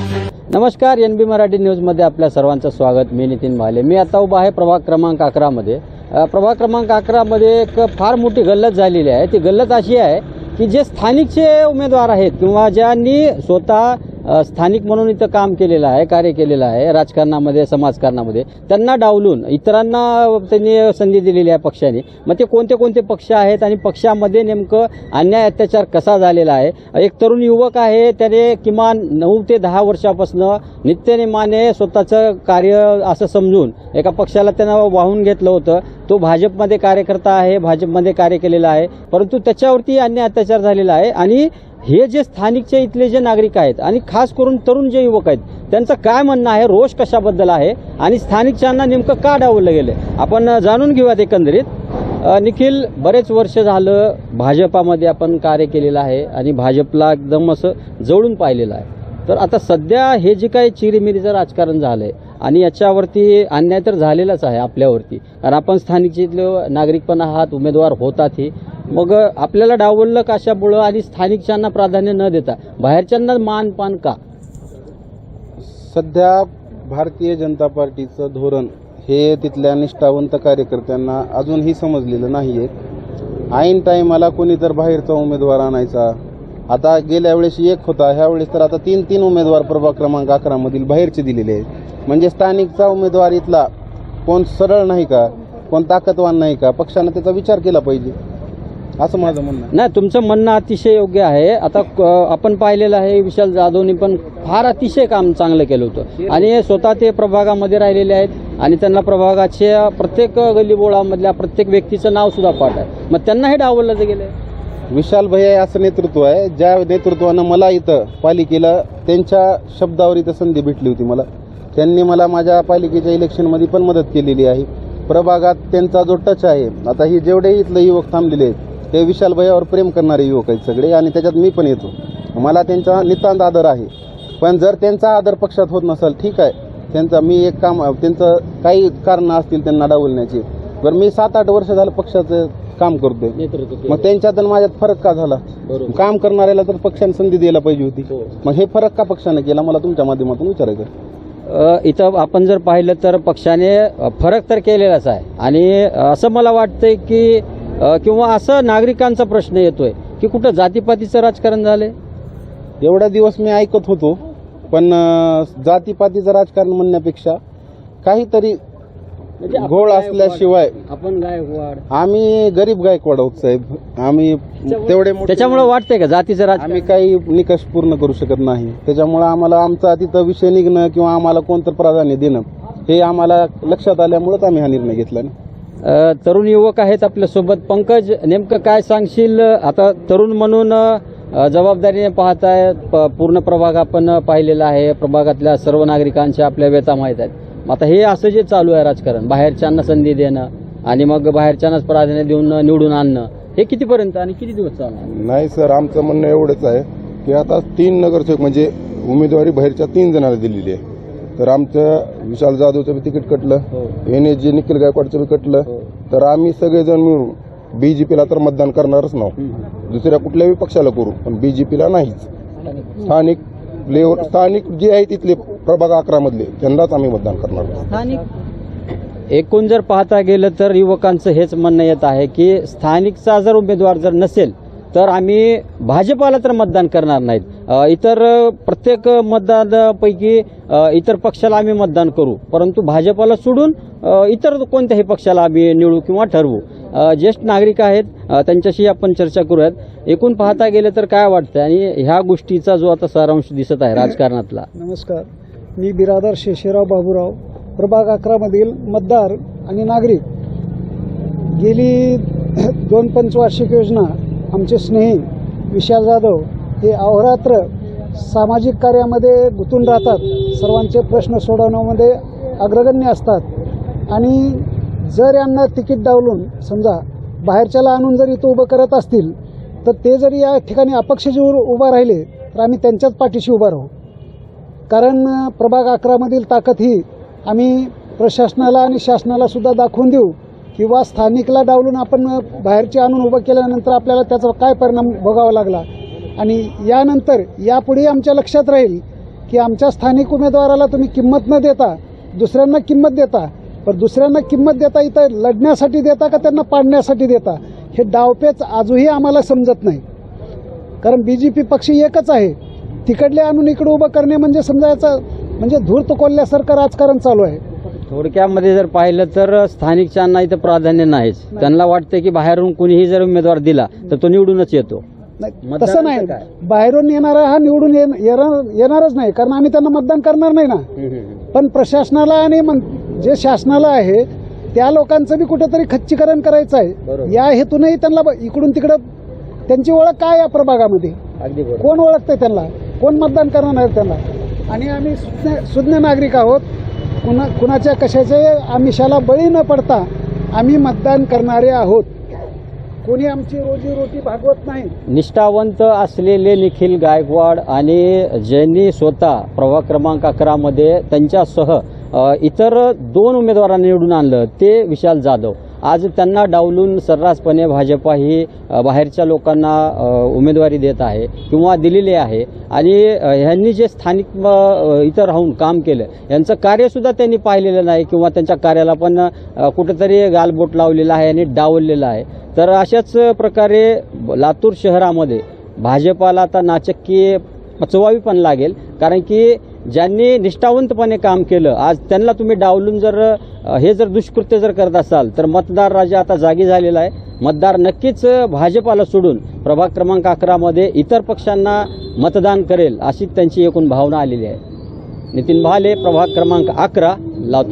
नमस्कार एन बी मराठी न्यूजमध्ये आपल्या सर्वांचं स्वागत. मी नितीन भाले मी आता उभा आहे प्रभाग क्रमांक अकरामध्ये प्रभाग क्रमांक अकरामध्ये एक फार मोठी गल्लत झालेली आहे. ती गल्लत अशी आहे की जे स्थानिकचे उमेदवार आहेत किंवा ज्यांनी स्वतः स्थानिक म्हणून इथं काम केलेलं आहे कार्य केलेलं आहे राजकारणामध्ये समाजकारणामध्ये. त्यांना डावलून इतरांना त्यांनी संधी दिलेली आहे पक्षाने. मग ते कोणते कोणते पक्ष आहेत आणि पक्षामध्ये नेमकं अन्याय अत्याचार कसा झालेला आहे? एक तरुण युवक आहे त्याने किमान नऊ ते दहा वर्षापासून नित्यनेमाने स्वतःचं कार्य असं समजून एका पक्षाला त्यांना वाहून घेतलं होतं. तो भाजपमध्ये कार्यकर्ता आहे भाजपमध्ये कार्य केलेला आहे परंतु त्याच्यावरती अन्य अत्याचार झालेला आहे आणि हे जे स्थानिकचे इथले जे नागरिक आहेत आणि खास करून तरुण जे युवक आहेत त्यांचं काय म्हणणं आहे रोष कशाबद्दल आहे आणि स्थानिकच्यांना नेमकं का डावलं गेलं आपण जाणून घेऊयात एकंदरीत. निखिल बरेच वर्ष झालं भाजपामध्ये आपण कार्य केलेलं आहे आणि भाजपला एकदम असं जवळून पाहिलेलं आहे. तर आता सध्या हे जे काही चिरीमिरीचं राजकारण झालं आहे आणि याच्यावरती अन्याय तर झालेलाच आहे आपल्यावरती. कारण आपण स्थानिक जिथले नागरिक पण आहात उमेदवार होतातही मग आपल्याला डावललं कशामुळं आणि स्थानिकच्यांना प्राधान्य न देता? बाहेरच्यांना मान पान का? सध्या भारतीय जनता पार्टीचं धोरण हे तिथल्या निष्ठावंत कार्यकर्त्यांना अजूनही समजलेलं नाही आहे ऐन टाईमाला कोणी तर बाहेरचा उमेदवार आणायचा आता गेल्या वेळेस एक होता ह्या वेळेस तर आता तीन तीन उमेदवार प्रभाग क्रमांक अकरा मधील बाहेरचे दिलेले आहेत. म्हणजे स्थानिकचा उमेदवार इथला कोण सरळ नाही का? कोण ताकदवान नाही का? पक्षानं त्याचा विचार केला पाहिजे. असं माझं म्हणणं नाही तुमचं म्हणणं अतिशय योग्य आहे. आता आपण पाहिलेलं आहे विशाल जाधवनी पण फार अतिशय काम चांगलं केलं होतं. आणि स्वतः ते प्रभागामध्ये राहिलेले आहेत आणि त्यांना प्रभागाच्या प्रत्येक गल्लीबोळामधल्या प्रत्येक व्यक्तीचं नाव सुद्धा पाठ आहे. मग त्यांना हे डावललं गेलं विशाल भैया असं नेतृत्व आहे. ज्या नेतृत्वानं मला इथं पालिकेला त्यांच्या शब्दावर इथं संधी भेटली होती मला. त्यांनी मला माझ्या पालिकेच्या इलेक्शनमध्ये पण मदत केलेली आहे. प्रभागात त्यांचा जो टच आहे आता ही जेवढे इथले युवक थांबलेले आहेत ते विशाल भैयावर प्रेम करणारे युवक आहेत सगळे आणि त्याच्यात मी पण येतो. मला त्यांचा नितांत आदर आहे. पण जर त्यांचा आदर पक्षात होत नसेल ठीक आहे. त्यांचा मी एक काम त्यांचं काही कारणं असतील त्यांना डावलण्याची. बरं मी सात आठ वर्ष झालं पक्षाचं काम करतोय. मग त्यांच्यात आणि माझ्यात फरक का झाला? काम करणाऱ्याला तर पक्षाने संधी द्यायला पाहिजे होती. हो. मग हे फरक का पक्षाने केला? मला तुमच्या माध्यमातून विचारायचं इथं आपण जर पाहिलं तर पक्षाने फरक तर केलेलाच आहे. आणि असं मला वाटतंय की किंवा असं नागरिकांचा प्रश्न येतोय की कुठं जातीपातीचं राजकारण झालंय? एवढ्या दिवस मी ऐकत होतो पण जातीपातीचं राजकारण म्हणण्यापेक्षा काहीतरी म्हणजे आपण गायकवाड- असल्याशिवाय आपण गायकवाड. आम्ही गरीब गायकवाड आहोत साहेब. आम्ही तेवढे मोठे- त्याच्यामुळे वाटतंय का जातीचं आम्ही राजकारण काही निकष पूर्ण करू शकत नाही. त्याच्यामुळे आम्हाला आमचा तिथं विषय निघणं किंवा आम्हाला कोणतं प्राधान्य देणं हे आम्हाला लक्षात आल्यामुळेच आम्ही हा निर्णय घेतला ना. अ, तरुण युवक आहेत आपल्यासोबत. पंकज नेमकं काय सांगशील? आता तरुण म्हणून अ, जबाबदारीने पाहताय प- पूर्ण प्रभाग आपण पाहिलेला आहे. प्रभागातल्या सर्व नागरिकांच्या आपल्या व्यथा माहीत आहेत. मग आता हे असं जे चालू आहे राजकारण बाहेरच्यांना संधी देणं आणि मग बाहेरच्यांनाच प्राधान्य देऊन निवडून आणणं हे कितीपर्यंत आणि किती दिवस चालणार? नाही सर आमचं म्हणणं एवढंच आहे की आता तीन नगरसेवक म्हणजे उमेदवारी बाहेरच्या तीन जणांना दिलेली आहे. तर आमचं विशाल जाधवचं बी तिकीट कटलं हो. एन एस जी निखिल गायकवाडचं बी कटलं हो. तर आम्ही सगळेजण मिळून बीजेपीला तर मतदान करणारच नाव हम्म. दुसऱ्या कुठल्याही पक्षाला करू पण बीजेपीला नाहीच. स्थानिक लेवल स्थानिक जे आहे तिथले प्रभाग अकरा मधले त्यांनाच आम्ही मतदान करणार स्थानिक? एकूण जर पाहता गेलं तर युवकांचं हेच म्हणणं येत आहे की स्थानिकचा जर उमेदवार जर नसेल तर आम्ही भाजपाला तर मतदान करणार नाहीत. इतर प्रत्येक मतदानापैकी इतर पक्षाला आम्ही मतदान करू. परंतु भाजपाला सोडून इतर कोणत्याही पक्षाला आम्ही निवडू किंवा ठरवू. ज्येष्ठ नागरिक आहेत त्यांच्याशी आपण चर्चा करूयात. एकूण पाहता गेलं तर काय वाटतं आणि ह्या गोष्टीचा जो आता सारांश दिसत आहे राजकारणातला. नमस्कार. मी बिरादर शेषेराव बाबूराव प्रभाग अकरामधील मतदार आणि नागरिक. गेली दोन पंचवार्षिक योजना आमचे स्नेही विशाल जाधव हे अहोरात्र सामाजिक कार्यामध्ये गुंतून राहतात. सर्वांचे प्रश्न सोडवण्यामध्ये अग्रगण्य असतात. आणि जर यांना तिकीट डावलून समजा बाहेरच्याला आणून जर इथं उभं करत असतील तर ते जरी या ठिकाणी अपक्ष जे उभा राहिले तर आम्ही त्यांच्याच पाठीशी उभा राहू. कारण प्रभाग अकरामधील ताकद ही आम्ही प्रशासनाला आणि शासनाला सुद्धा दाखवून देऊ किंवा स्थानिकला डावलून आपण बाहेरचे आणून उभं केल्यानंतर आपल्याला त्याचा काय परिणाम भोगावा लागला? आणि यानंतर यापुढे आमच्या लक्षात राहील की आमच्या स्थानिक उमेदवाराला तुम्ही किंमत न देता दुसऱ्यांना किंमत देता पण दुसऱ्यांना किंमत देता इथं लढण्यासाठी देता का त्यांना पाडण्यासाठी देता हे डावपेच आजही आम्हाला समजत नाही. कारण बी जे पी पक्ष एकच आहे. तिकडले आणून इकडे उभं करणे म्हणजे समजायचं म्हणजे धूर्त कोल्ह्यासारखं राजकारण चालू आहे. थोडक्यामध्ये जर पाहिलं तर स्थानिकच्यांना इथं प्राधान्य नाहीच. त्यांना वाटतं की बाहेरून कुणीही जर उमेदवार दिला तर तो निवडूनच येतो. नाही, तसं नाही. काय? बाहेरून येणारा हा निवडून येण- येणार- येणारच नाही कारण आम्ही त्यांना मतदान करणार नाही ना. पण प्रशासनाला आणि जे शासनाला आहे त्या लोकांचं बी कुठेतरी खच्चीकरण करायचं. आहे. या हेतूनही त्यांना इकडून तिकडं त्यांची ओळख काय या प्रभागामध्ये? कोण ओळखते त्यांना? कोण मतदान करणार आहे त्यांना? आणि आम्ही सुज्ञ सुज्ञ नागरिक आहोत. कुणा कुणाच्या कशाचे आमिषाला बळी न पडता आम्ही मतदान करणारे आहोत. कोणी आमची रोजीरोटी भागवत नाही? निष्ठावंत असलेले निखिल गायकवाड आणि ज्यांनी स्वतः प्रभाग क्रमांक अकरामध्ये त्यांच्यासह इतर दोन उमेदवारांना निवडून आणलं ते विशाल जाधव. आज त्यांना डावलून सर्रासपणे भाजपा ही बाहेरच्या लोकांना उमेदवारी देत आहे किंवा दिलेली आहे. आणि ह्यांनी जे स्थानिक इथं राहून काम केलं यांचं कार्यसुद्धा त्यांनी पाहिलेलं नाही किंवा त्यांच्या कार्याला पण कुठेतरी कुठंतरी गालबोट लावलेला आहे आणि डावललेलं आहे. तर अशाच प्रकारे लातूर शहरामध्ये भाजपाला आता नाचक्की पचवावी पण लागेल. कारण की ज्यांनी निष्ठावंतपणे काम केलं आज त्यांना तुम्ही डावलून जर हे जर दुष्कृत्य जर करत असाल तर मतदार राजा आता जागी झालेला आहे. मतदार नक्कीच भाजपाला सोडून प्रभाग क्रमांक अकरामध्ये इतर पक्षांना मतदान करेल अशी त्यांची एकूण भावना आलेली आहे. नितीन भाले प्रभाग क्रमांक अकरा लातूर.